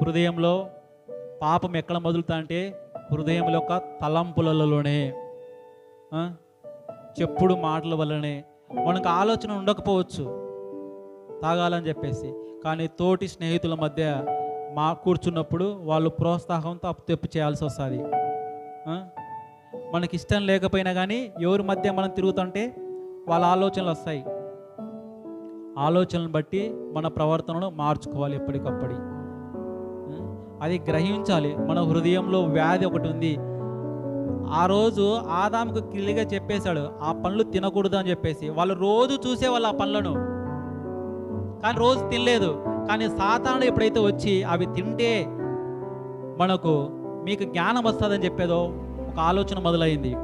హృదయంలో పాపం ఎక్కడ మొదలుతా అంటే హృదయం యొక్క తలంపులలోనే. చెప్పుడు మాటల వల్లనే. మనకు ఆలోచన ఉండకపోవచ్చు. తాగాలని చెప్పేసి. కానీ తోటి స్నేహితుల మధ్య మా కూర్చున్నప్పుడు వాళ్ళు ప్రోత్సాహంతో అప్పు తెప్పు చేయాల్సి వస్తుంది. మనకి ఇష్టం లేకపోయినా కానీ ఎవరి మధ్య మనం తిరుగుతుంటే వాళ్ళ ఆలోచనలు వస్తాయి. ఆలోచనలను బట్టి మన ప్రవర్తనను మార్చుకోవాలి ఎప్పటికప్పుడు అది గ్రహించాలి. మన హృదయంలో వ్యాధి ఒకటి ఉంది. ఆ రోజు ఆదాముకు క్లియర్గా చెప్పేశాడు ఆ పండ్లు తినకూడదు అని చెప్పేసి. వాళ్ళు రోజు చూసేవాళ్ళు ఆ పండ్లను. కానీ రోజు తినలేదు. కానీ సాతానుడు ఎప్పుడైతే వచ్చి అవి తింటే మనకు మీకు జ్ఞానం వస్తుందని చెప్పేదో ఒక ఆలోచన మొదలైంది.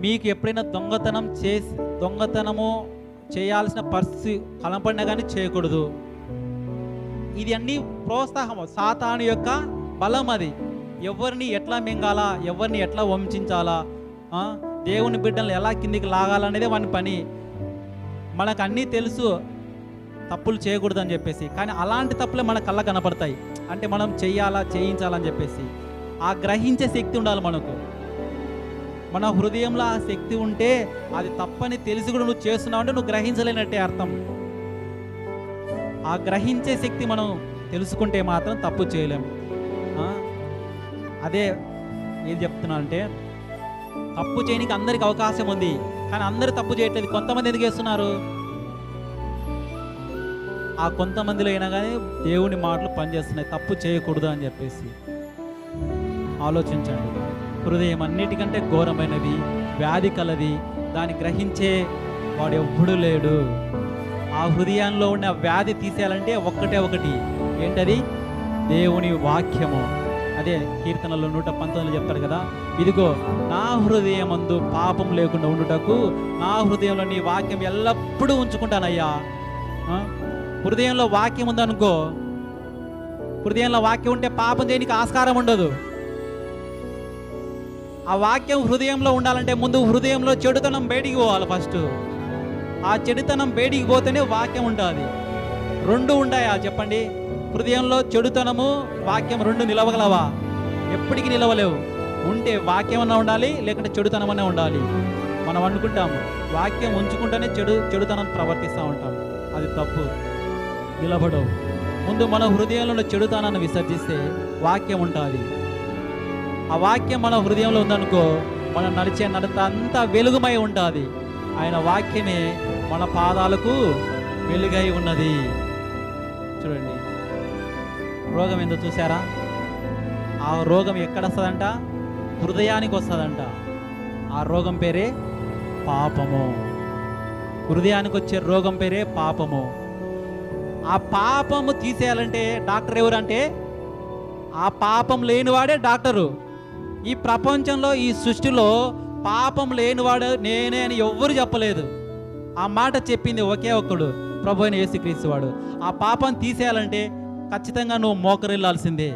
మీకు ఎప్పుడైనా దొంగతనం చేసి దొంగతనము చేయాల్సిన పరిస్థితి కనపడినా కానీ చేయకూడదు. ఇది అన్ని ప్రోత్సాహం సాతాను యొక్క బలం అది. ఎవరిని ఎట్లా మింగాలా? ఎవరిని ఎట్లా వంశించాలా దేవుని బిడ్డలు ఎలా కిందికి లాగాలనేదే వాని పని. మనకు అన్నీ తెలుసు. తప్పులు చేయకూడదు అని చెప్పేసి. కానీ అలాంటి తప్పులే మన కళ్ళ కనపడతాయి. అంటే మనం చేయాలా? చేయించాలని చెప్పేసి. ఆ గ్రహించే శక్తి ఉండాలి మనకు. మన హృదయంలో ఆ శక్తి ఉంటే అది తప్పని తెలిసి కూడా నువ్వు చేస్తున్నావు అంటే నువ్వు గ్రహించలేనట్టే అర్థం. ఆ గ్రహించే శక్తి మనం తెలుసుకుంటే మాత్రం తప్పు చేయలేము అదే ఏం చెప్తున్నా అంటే తప్పు చేయడానికి అందరికి అవకాశం ఉంది కానీ అందరూ తప్పు చేయట్లేదు. కొంతమంది ఎందుకు చేస్తున్నారు? ఆ కొంతమందిలో అయినా కానీ దేవుని మాటలు పనిచేస్తున్నాయి. తప్పు చేయకూడదు అని చెప్పేసి. ఆలోచించండి. హృదయం అన్నిటికంటే ఘోరమైనది వ్యాధి కలది దాన్ని గ్రహించే వాడు ఎవ్వడు లేడు. ఆ హృదయంలో ఉన్న వ్యాధి తీసేయాలంటే ఒక్కటే ఒకటి. ఏంటది? దేవుని వాక్యము. అదే కీర్తనలో నూట పంతొమ్మిది చెప్తారు కదా ఇదిగో నా హృదయమందు పాపం లేకుండా ఉండుటకు నా హృదయంలో నీ వాక్యం ఎల్లప్పుడూ ఉంచుకుంటానయ్యా. హృదయంలో వాక్యం ఉందనుకో హృదయంలో వాక్యం ఉంటే పాపం చేయనికి ఆస్కారం ఉండదు. ఆ వాక్యం హృదయంలో ఉండాలంటే ముందు హృదయంలో చెడుతనం బయటికి పోవాలి ఫస్ట్. ఆ చెడుతనం బయటికి పోతేనే వాక్యం ఉంటుంది రెండు ఉంటాయా చెప్పండి. హృదయంలో చెడుతనము వాక్యం రెండు నిలవగలవా? ఎప్పటికీ నిలవలేవు. ఉంటే వాక్యం అన్నా ఉండాలి లేకుంటే చెడుతనం అన్నా ఉండాలి. మనం అనుకుంటాము వాక్యం ఉంచుకుంటేనే చెడు చెడుతనం ప్రవర్తిస్తూ ఉంటాం. అది తప్పు. నిలబడవు. ముందు మన హృదయంలో ఉన్న చెడుతనాన్ని విసర్జిస్తే వాక్యం ఉంటుంది ఆ వాక్యం మన హృదయంలో ఉందనుకో మనం నడిచే నడత అంతా వెలుగుమై ఉంటుంది ఆయన వాక్యమే మన పాదాలకు వెలుగై ఉన్నది. చూడండి. రోగం ఏందో చూసారా ఆ రోగం ఎక్కడ వస్తుందంట? హృదయానికి వస్తుందంట. ఆ రోగం పేరే పాపము. హృదయానికి వచ్చే రోగం పేరే పాపము. ఆ పాపము తీసేయాలంటే డాక్టర్ ఎవరంటే? ఆ పాపం లేనివాడే డాక్టరు. ఈ ప్రపంచంలో ఈ సృష్టిలో పాపం లేనివాడు నేనే అని ఎవ్వరు చెప్పలేదు. ఆ మాట చెప్పింది ఒకే ఒక్కడు ప్రభు అయిన యేసుక్రీస్తు వాడు. ఆ పాపం తీసేయాలంటే ఖచ్చితంగా నువ్వు మోకరిల్లాల్సిందే.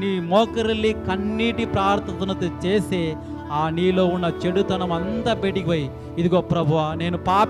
నీ మోకరిల్లి కన్నీటి ప్రార్థనతో చేసి ఆ నీలో ఉన్న చెడుతనం అంతా బయటికి పోయి ఇదిగో ప్రభు నేను పాపి